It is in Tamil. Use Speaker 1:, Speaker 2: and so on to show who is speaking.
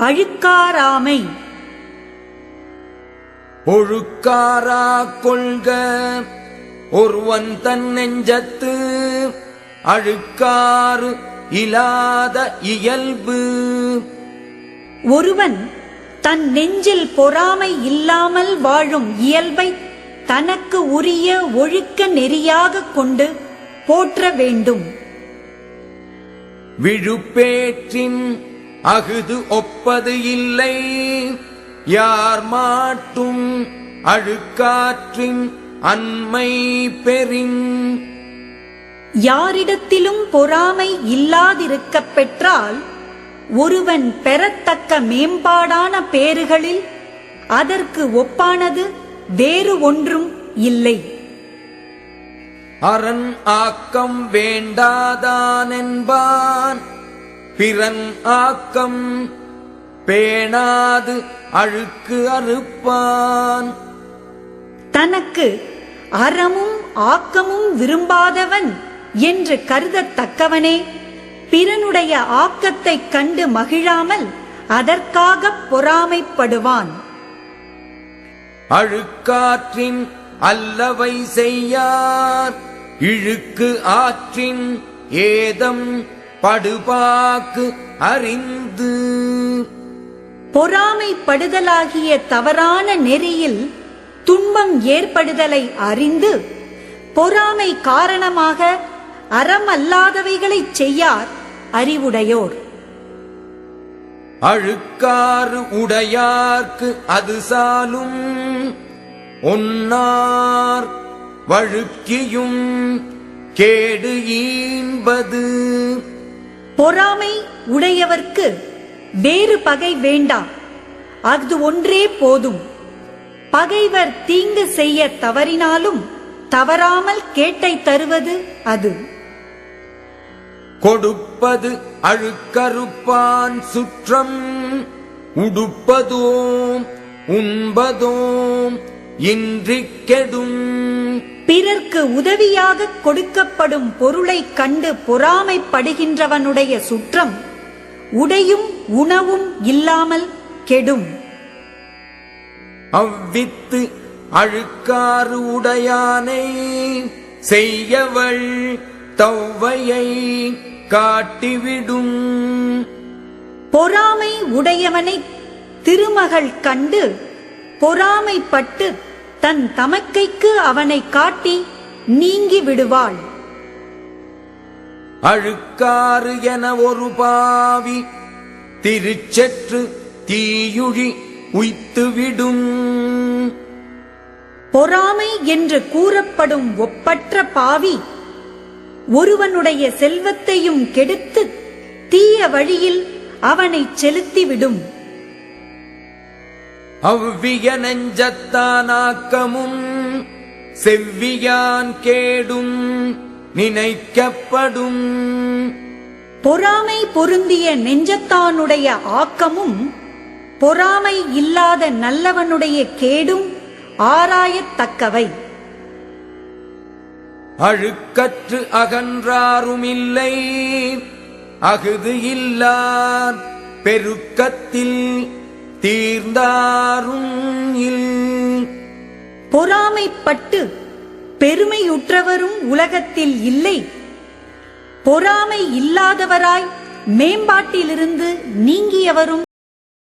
Speaker 1: அழுக்காராமை.
Speaker 2: ஒழுக்காரா கொள்க. ஒருவன் தன் நெஞ்சத்து அழுக்காறு இலாத இயல்பு.
Speaker 1: ஒருவன் தன் நெஞ்சில் பொறாமை இல்லாமல் வாழும் இயல்பை தனக்கு உரிய ஒழுக்க நெறியாகக் கொண்டு போற்ற வேண்டும்.
Speaker 2: விழுப்பேற்றின் அகுது ஒப்பது இல்லை யார் மாட்டும் அழுக்காற்றின் அண்மை பெறின்.
Speaker 1: யாரிடத்திலும் பொறாமை இல்லாதிருக்கப் பெற்றால் ஒருவன் பெறத்தக்க மேம்பாடான பேறுகளில் அதற்கு ஒப்பானது வேறு ஒன்றும் இல்லை.
Speaker 2: அரண் ஆக்கம் வேண்டாதான் என்பான் பிறன் ஆக்கம் பேணாது அழுக்கு அறுப்பான்.
Speaker 1: தனக்கு அறமும் ஆக்கமும் விரும்பாதவன் என்று கருதத்தக்கவனே பிறனுடைய ஆக்கத்தைக் கண்டு மகிழாமல் அதற்காகப் பொறாமைப்படுவான்.
Speaker 2: அழுக்காற்றின் அல்லவை செய்யார். இழுக்கு ஆற்றின் ஏதம் படுபாக்கு அறிந்து
Speaker 1: பொறாமைப்படுதலாகிய தவறான நெறியில் துன்பம் ஏற்படுதலை அறிந்து பொறாமை காரணமாக அறமல்லாதவைகளைச் செய்யார் அறிவுடையோர்.
Speaker 2: அழுக்காறு உடையார்க்கு அது சாலும். ஒன்னார் வழுக்கியும் கேடு ஈன்பது.
Speaker 1: பொறாமை உடையவர்க்கு வேறு பகை வேண்டாம் அது ஒன்றே போதும். பகைவர் தீங்கு செய்ய தவறினாலும் தவறாமல் கேட்டை தருவது அது.
Speaker 2: கொடுப்பது அழுக்கறுப்பான் சுற்றம் உடுப்பதோம் உண்பதோம் இன்றிக் கெடும்
Speaker 1: பிறர்க்கு உதவியாக கொடுக்கப்படும் பொருளைக் கண்டு பொறாமைப்படுகின்றவனுடைய சுற்றம் உடையும் உணவும் இல்லாமல் கெடும்.
Speaker 2: அவ்வித்து அழுக்காறு உடையானை செய்யவள் தௌவையை காட்டிவிடும்.
Speaker 1: பொறாமை உடையவனை திருமகள் கண்டு பொறாமைப்பட்டு தன் தமக்கைக்கு அவனை காட்டி நீங்கி விடுவாள்.
Speaker 2: அழுக்காறு என ஒரு பாவி திருச்செற்று தீயுழி உய்த்துவிடும்
Speaker 1: பொறாமை என்று கூறப்படும் ஒப்பற்ற பாவி ஒருவனுடைய செல்வத்தையும் கெடுத்து தீய வழியில் அவனைச் செலுத்திவிடும்
Speaker 2: அவ்விய நெஞ்சத்தானாக்கமும் செவ்வியான் கேடும் நினைக்கப்படும்.
Speaker 1: பொறாமை பொருந்திய நெஞ்சத்தானுடைய ஆக்கமும் பொறாமை இல்லாத நல்லவனுடைய கேடும் ஆராயத்தக்கவை.
Speaker 2: அழுக்கற்று அகன்றாருமில்லை அகுது இல்லார் பெருக்கத்தில் தீர்ந்தாரும் இல்
Speaker 1: பொறாமைப்பட்டு பெருமையுற்றவரும் உலகத்தில் இல்லை. பொறாமை இல்லாதவராய் மேம்பாட்டிலிருந்து நீங்கியவரும்